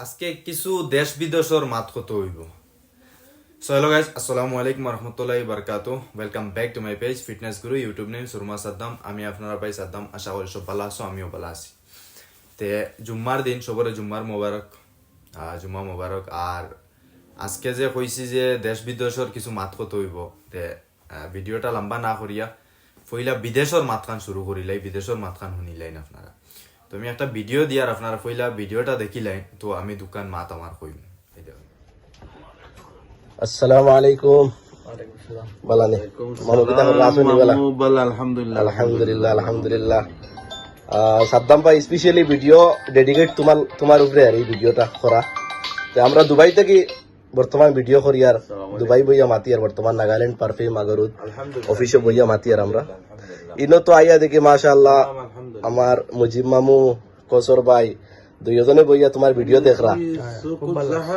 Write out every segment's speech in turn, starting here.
আজকে কিছু দেশ বিদেশের মাত কত হইব। সো হ্যালো গাইজ আসসালামু আলাইকুম রহমতুল্লাহ বারকাত welcome back to my page fitness guru YouTube name Surma Saddam আমি আপনারা ভাই সাদ্দাম, আশা করি সব ভালো আছো, আমিও ভালো আছি। তে, জুম্মার দিন, সবরে জুম্মার মোবারক। জুম্মা মোবারক, আর আজকে যে কইছি যে দেশ বিদেশের কিছু মাত কত হইব, তে ভিডিওটা লম্বা না করিয়া, ফইলা বিদেশের মাতখান শুরু করিলাই, বিদেশের মাতখান শুনিলাইন আপনারা। তো আমি একটা ভিডিও দিয়ার আপনারা ফইলা ভিডিওটা দেখিলাই তো আমি দোকান মাত আমার কইম আসসালামু আলাইকুম। বলা নে মানুষ কিতা করে আসুন বলা? বল আলহামদুলিল্লাহ। আলহামদুলিল্লাহ আলহামদুলিল্লাহ। আহ, সাদ্দাম ভাই স্পেশালি ভিডিও ডেডিকেট তোমার তোমার উপরে আর এই ভিডিওটা করা আমরা দুবাই থেকে বর্তমান ভিডিও করি আর দুবাই বইয়া মাতি আর বর্তমান নাগাল্যান্ড পারফিউম আগরুদ অফিসে বইয়া মাতি আর আমরা। ইনো তো আইয়া দেখি মাশাআল্লাহ। আমার মুজিব মামু কসর ভাই দুইজনে বইয়া তোমার ভিডিও দেখরা।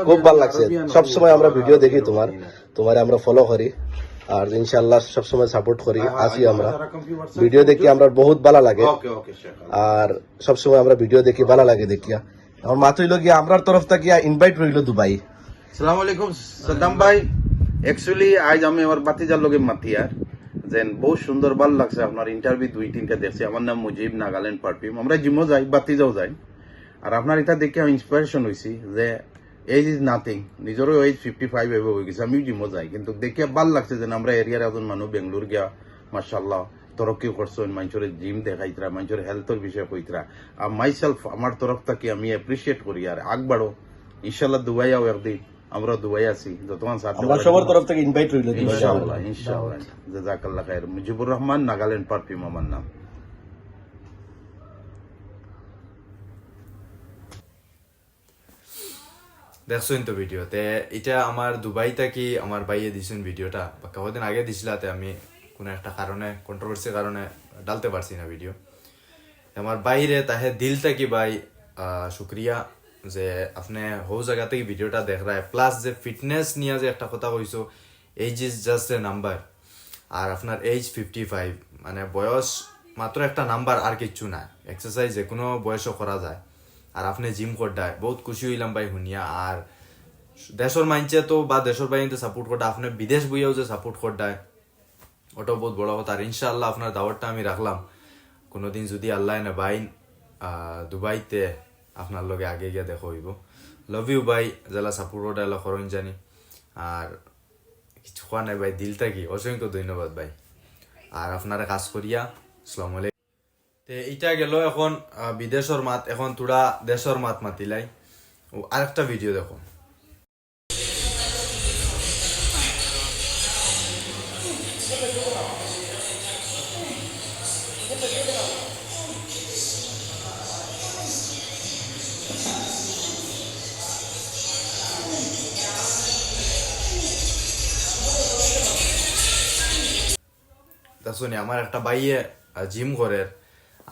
খুব ভালো লাগছে। সব সময় আমরা ভিডিও দেখি তোমার। তোমার আমরা ফলো করি। আর ইনশাল্লাহ সব সময় সাপোর্ট করি। আসি আমরা। ভিডিও দেখি আমরা বহুত ভালো লাগে। আর সব সময় আমরা ভিডিও দেখি ভালো লাগে দেখিয়া। আমার মাত হইল গিয়া আমরার তরফ থেকে ইনভাইট রইল দুবাই। সালাম আলাইকুম, সাদ্দাম ভাই। অ্যাকচুয়ালি আজ আমি আমার বাতিজার লগে মাতিয়ার যেন বহুত সুন্দর, ভালো লাগছে আপনার ইন্টারভিউ দুই তিনটা দেখছি। আমার নাম মুজিব, নাগাল্যান্ড পারফিউম। আমরা জিমও যাই বাতিজাও যাই। আর আপনার এটা দেখে আমি ইন্সপিরেশন হয়েছি যে এজ ইজ নাথিং নিজেরও এজ ফিফটি ফাইভ এভাবে হয়ে গেছে, আমিও জিমও যাই। কিন্তু দেখে ভালো লাগছে যে আমরা এরিয়ার একজন মানুষ বেঙ্গলোর গিয়া মার্শাল্লাহ তরক্কি করছেন মানুষের জিম দেখাইতরা মানুষের হেলথের বিষয়ে কইতরা আর মাইসেলফ আমার তরফ থেকে আমি অ্যাপ্রিসিয়েট করি আর। আগবাড়ো ইনশাল্লাহ দুবাই আও একদিন আমরা দুবাই আছি যতক্ষণ সাথে আমরা সবার তরফ থেকে ইনভাইট রইল ইনশাআল্লাহ ইনশাআল্লাহ। জাজাকাল্লাহ খায়ের মুজিবুর রহমান নাগাল্যান্ড পারফিউম আমার নাম। দেখছেন তো ভিডিওতে এটা আমার দুবাই থাকি আমার বাইয়ে দিছেন ভিডিওটা? বা কদিন আগে দিছিলাতে আমি কোনো একটা কারণে কন্ট্রোভার্সির কারণে ডালতে পারছি না ভিডিও আমার বাইরে তাহে দিল থাকি ভাই আহ, শুক্রিয়া। যে আপনি হৌ জায়গা থেকে ভিডিওটা দেখ প্লাস যে ফিটনেস নিয়ে যে একটা কথা কইছো age is just a number আর আপনার এইজ ফিফটি ফাইভ মানে বয়স মাত্র একটা নাম্বার আর কিচ্ছু না এক্সারসাইজ যে কোনো বয়সও করা যায়। আর আপনি জিম করডায়, বহুত খুশি হইলাম ভাই শুনিয়া। আর দেশের মাইনছে তো বা দেশের বাইরে সাপোর্ট করডা আপনি বিদেশ বইয়াও যে সাপোর্ট করডায়, ওটাও বহুত বড় কথা। আর ইনশাআল্লাহ আপনার দাওয়াতটা আমি রাখলাম। কোনোদিন যদি আল্লাহ না বাইন দুবাইতে আপনার লগে আগে গিয়ে দেখো হইব। লভ ইউ ভাই জেলা সাপোর্ট এলা করণ জানি। আর কিছু খোয়া নাই ভাই দিল থাকি। অসংখ্য ধন্যবাদ ভাই আর আপনারা কাজ করিয়া, আসসালাম তে ইটা গেল এখন বিদেশর মাত, এখন তোরা দেশর মাত মাতিলাই। আরেকটা ভিডিও দেখো দেখুন আমার একটা বাইয়ে জিম করে।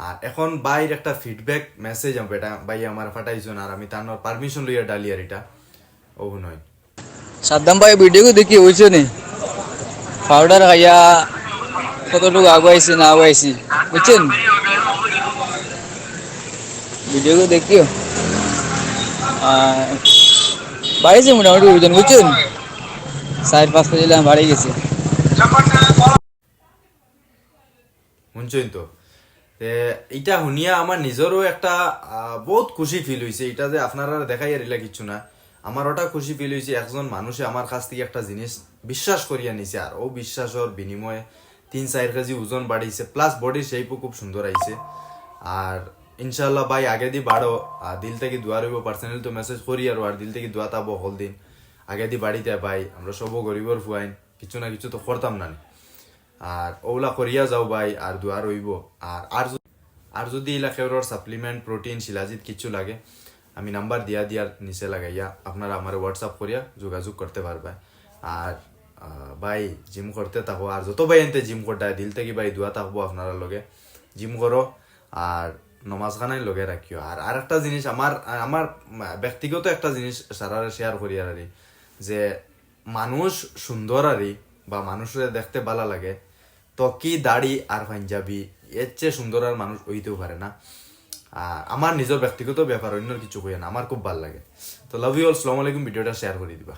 আর এখন বাইর একটা ফিডব্যাক মেসেজ আমি এটা বাই আমার ফাটাইছেন আর আমি তার পারমিশন লইয়া ডালি আর এটা। ও নয় সাদ্দাম ভাই ভিডিও দেখি হয়েছে নি? পাউডার খাইয়া কতটুকু আগুয়াইছি না আগুয়াইছি বুঝছেন ভিডিও দেখিও? বাড়িছে মোটামুটি ওজন বুঝছেন চার পাঁচ কেজি লাম বাড়ি গেছে। শুনছই তো এটা শুনিয়া আমার নিজেরও একটা বহুত খুশি ফিল হয়েছে এটা যে আপনারা দেখাই আর কিচ্ছু না। আমার ওটা খুশি ফিল হয়েছে একজন মানুষে আমার কাছ থেকে একটা জিনিস বিশ্বাস করিয়া নিছে আর ও বিশ্বাসের বিনিময়ে তিন চার কেজি ওজন বাড়িছে প্লাস বডির শেপও খুব সুন্দর আইছে আর ইনশাল্লাহ ভাই, আগে দি বাড়ো আর দিল থেকে দোয়া রইব পার্সোনাল তো মেসেজ করি আর আর দিল থেকে দোয়া তাবো হল দিন। আগে দি বাড়িতে ভাই, আমরা সবও গরিবর ফুয়াইন কিছু না কিছু তো করতাম না আর ওগুলা করিয়া যাও ভাই, আর দোয়া রইব আর আর আর যদি ইলা খেউরর সাপ্লিমেন্ট প্রোটিন শিলাজিত কিছু লাগে, আমি নাম্বার দিয়া দিয়ার নিচে লাগাইয়া আপনারা আমার হোয়াটসঅ্যাপ করিয়া যোগাযোগ করতে পারবে। আর ভাই জিম করতে থাকো। আর যত ভাই এনতে জিম করতে দিল থেকে ভাই দোয়া থাকব আপনারা লগে। জিম করো, আর নমাজ খানাই লগে রাখিও। আর আর একটা জিনিস, আমার আমার ব্যক্তিগত একটা জিনিস সারারে শেয়ার করি আর যে মানুষ সুন্দর আরি বা মানুষের দেখতে ভালো লাগে তো কি দাড়ি আর পাঞ্জাবি, এর চেয়ে সুন্দর আর মানুষ হইতেও পারে না। আর আমার নিজের ব্যক্তিগত ব্যাপার অন্য কিছু কই না, আমার খুব ভালো লাগে। তো লাভ ইউ অল সালামালাইকুম ভিডিওটা শেয়ার করে দিবা।